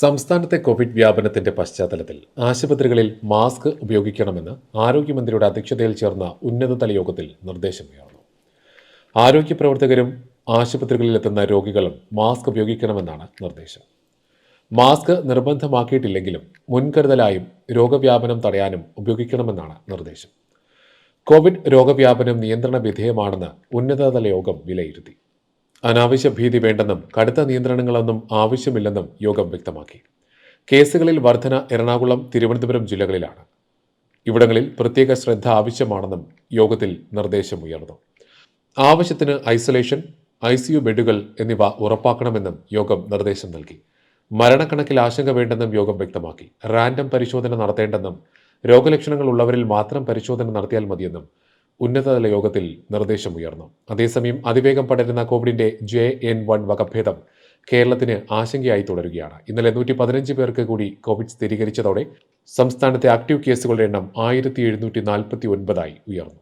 സംസ്ഥാനത്തെ കോവിഡ് വ്യാപനത്തിന്റെ പശ്ചാത്തലത്തിൽ ആശുപത്രികളിൽ മാസ്ക് ഉപയോഗിക്കണമെന്ന് ആരോഗ്യമന്ത്രിയുടെ അധ്യക്ഷതയിൽ ചേർന്ന ഉന്നതതല യോഗത്തിൽ നിർദ്ദേശമുയർന്നു ആരോഗ്യ പ്രവർത്തകരും ആശുപത്രികളിലെത്തുന്ന രോഗികളും മാസ്ക് ഉപയോഗിക്കണമെന്നാണ് നിർദ്ദേശം. മാസ്ക് നിർബന്ധമാക്കിയിട്ടില്ലെങ്കിലും മുൻകരുതലായും രോഗവ്യാപനം തടയാനും ഉപയോഗിക്കണമെന്നാണ് നിർദ്ദേശം. കോവിഡ് രോഗവ്യാപനം നിയന്ത്രണ വിധേയമാണെന്ന് ഉന്നതതല യോഗം വിലയിരുത്തി. അനാവശ്യ ഭീതി വേണ്ടെന്നും കടുത്ത നിയന്ത്രണങ്ങളൊന്നും ആവശ്യമില്ലെന്നും യോഗം വ്യക്തമാക്കി. കേസുകളിൽ വർധന എറണാകുളം തിരുവനന്തപുരം ജില്ലകളിലാണ്. ഇവിടങ്ങളിൽ പ്രത്യേക ശ്രദ്ധ ആവശ്യമാണെന്നും യോഗത്തിൽ നിർദ്ദേശമുയർന്നു ആവശ്യത്തിന് ഐസൊലേഷൻ ഐ സി യു ബെഡുകൾ എന്നിവ ഉറപ്പാക്കണമെന്നും യോഗം നിർദ്ദേശം നൽകി. മരണക്കണക്കിൽ ആശങ്ക വേണ്ടെന്നും യോഗം വ്യക്തമാക്കി. റാൻഡം പരിശോധന നടത്തേണ്ടെന്നും രോഗലക്ഷണങ്ങൾ ഉള്ളവരിൽ മാത്രം പരിശോധന നടത്തിയാൽ മതിയെന്നും ഉന്നതതല യോഗത്തിൽ നിർദ്ദേശമുയർന്നു അതേസമയം അതിവേഗം പടരുന്ന കോവിഡിന്റെ ജെ എൻ വൺ വകഭേദം കേരളത്തിന് ആശങ്കയായി തുടരുകയാണ്. ഇന്നലെ നൂറ്റി പതിനഞ്ച് പേർക്ക് കൂടി കോവിഡ് സ്ഥിരീകരിച്ചതോടെ സംസ്ഥാനത്തെ ആക്റ്റീവ് കേസുകളുടെ എണ്ണം ആയിരത്തി എഴുന്നൂറ്റി നാൽപ്പത്തി ഒൻപതായി ഉയർന്നു.